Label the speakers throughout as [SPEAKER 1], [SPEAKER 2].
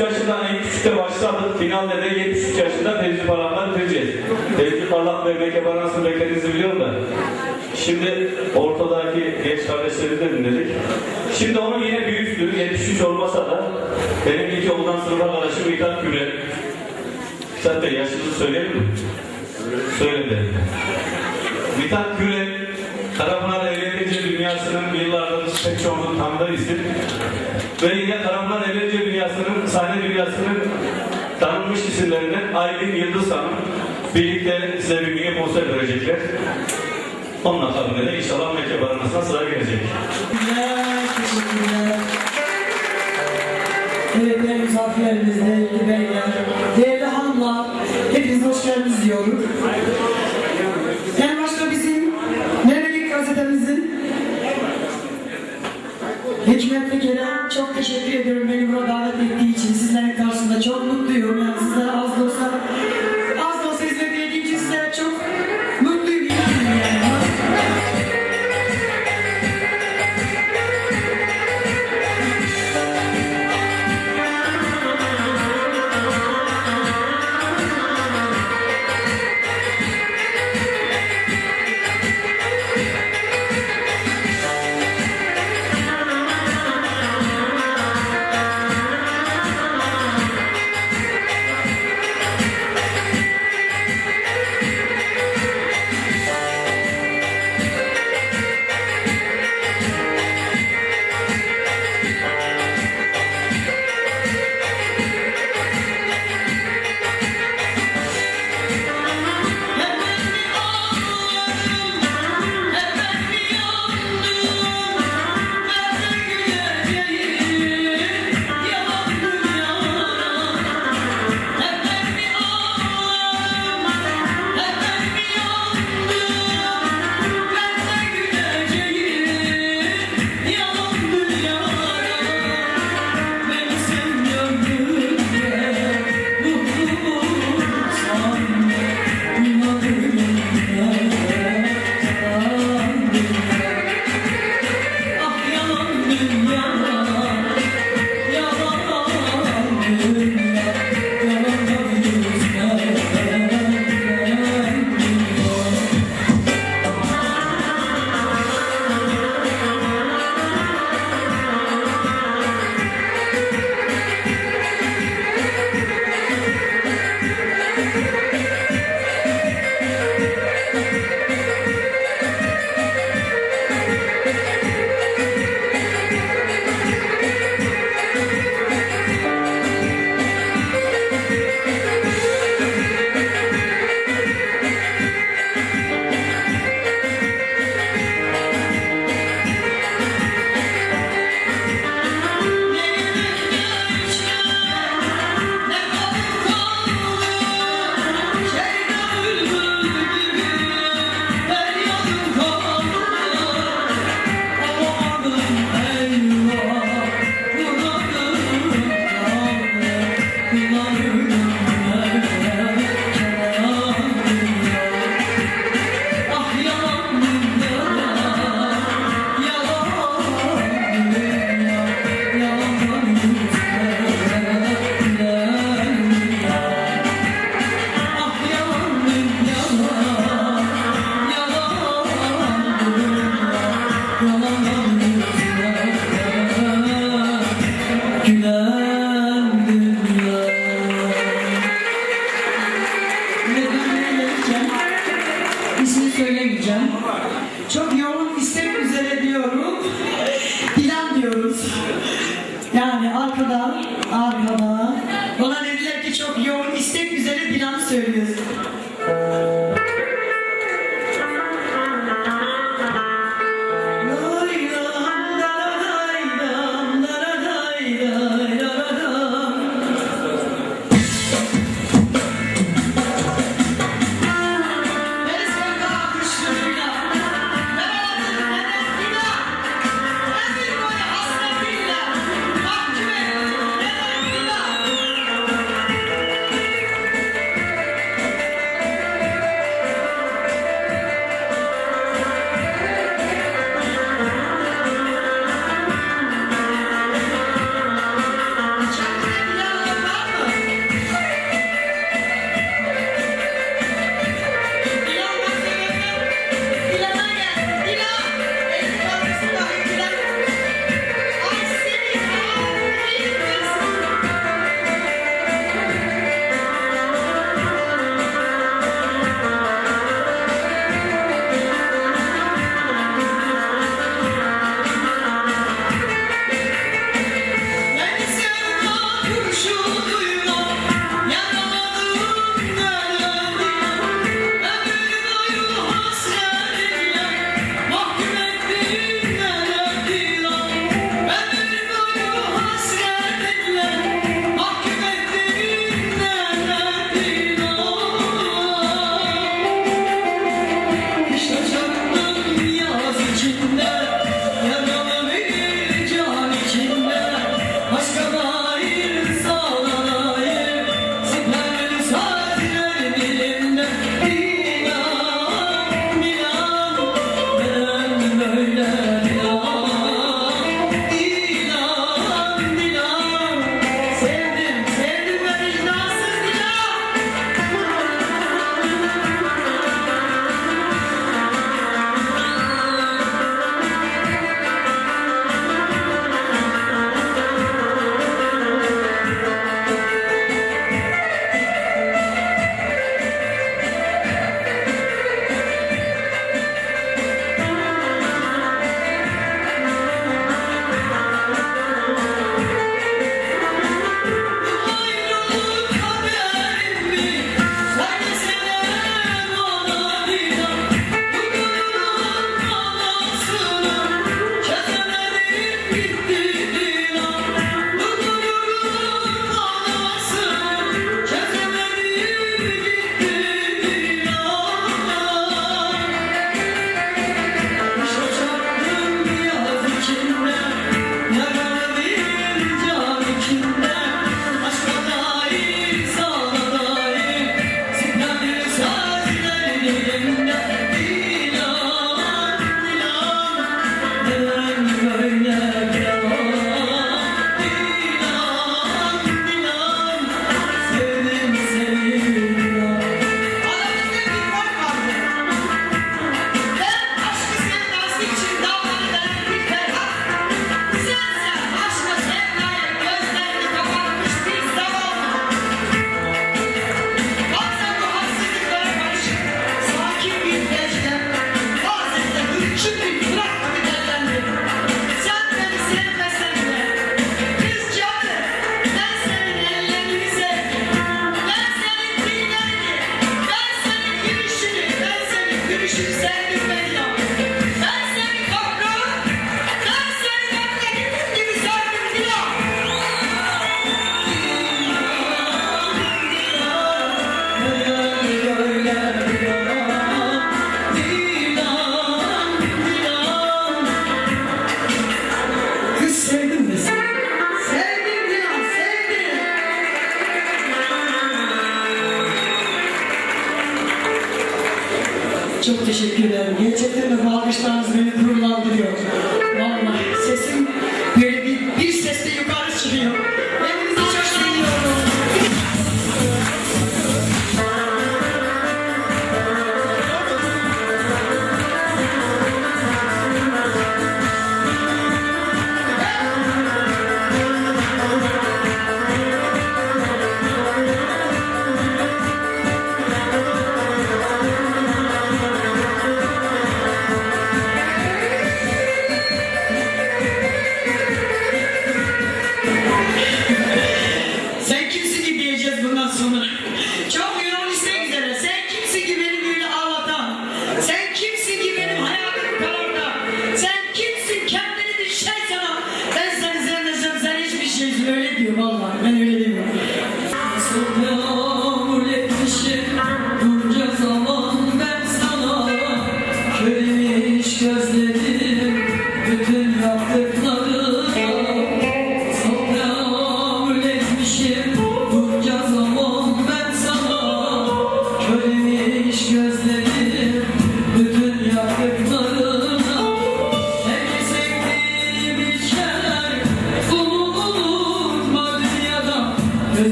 [SPEAKER 1] yaşında en küçükte başladık. Finalde de 73 yaşında Fevzi Parlak'la bitireceğiz. Fevzi Parlak ve Meke Baran'sın beklediğinizi biliyorum da. Şimdi ortadaki genç kardeşleri de dinledik. Şimdi onun yine bir üstü, 73 olmasa da benim ilk yoldan sınıf arkadaşım İlkan Güre. Sen de yaşınızı söyleyelim mi? Söyle de. Mithat Güre, Karapınar Eğlence Dünyası'nın yıllardır pek çoğunun tanıdığı isim. Ve yine Karapınar Eğlence Dünyası'nın, sahne dünyasının tanınmış isimlerinden Aylin Yıldız Hanım. Birlikte size bir mini konser verecekler. Onun akabinde de inşallah Mekke Baranası'na sıra gelecek.
[SPEAKER 2] Evet, değerli misafirlerimiz, değerli beyler, değerli hanımlar, hepiniz hoş geldiniz diyorum. Hikmet Peker'e çok teşekkür ediyorum Çok teşekkür ederim. Gerçekten de bu alkışlarınız beni gururlandırıyor. Vallahi sesim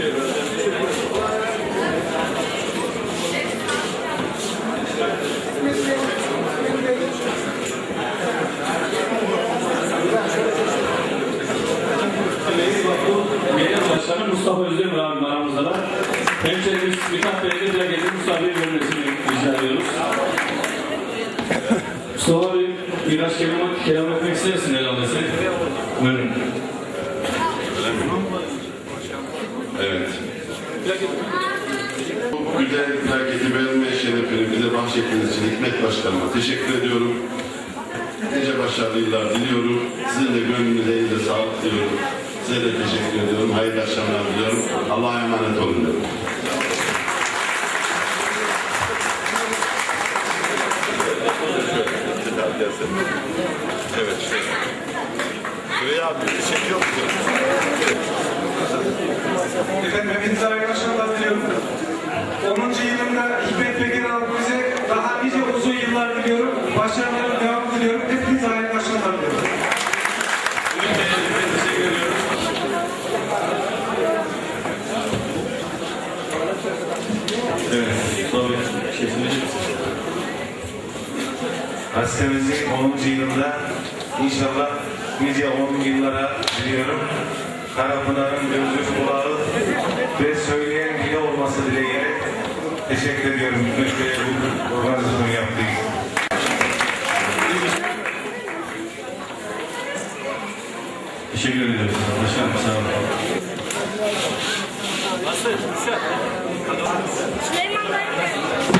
[SPEAKER 3] Thank you. Bahşettiğiniz için Hikmet Başkanıma teşekkür ediyorum. Nice başarılı yıllar diliyorum. Sizin de gönlünüze iyi de sağlık diliyorum. Size de teşekkür ediyorum. Hayırlı akşamlar diliyorum. Allah'a emanet olun diyorum.
[SPEAKER 4] Evet. Şuraya abi çekiyor musun?
[SPEAKER 5] Efendim hepinize hayırlı akşamlar diliyorum. 10. yılında Hikmet Peker abi bize daha nice uzun yıllar diliyorum. Başarıların devamı diliyorum. Hepinize hayırlı akşamlar diliyorum.
[SPEAKER 1] Evet, Bey, şefimiz.
[SPEAKER 6] Gazetemizin 10. yılında inşallah nice 10 yıllara diliyorum. Karapınar'ın gözü kulağı ve söyleyen dili olması dileğiyle teşekkür ediyorum. Bey'e bu organizasyon Teşekkür ediyoruz. Başkanım sağ olun. Süleyman Bey.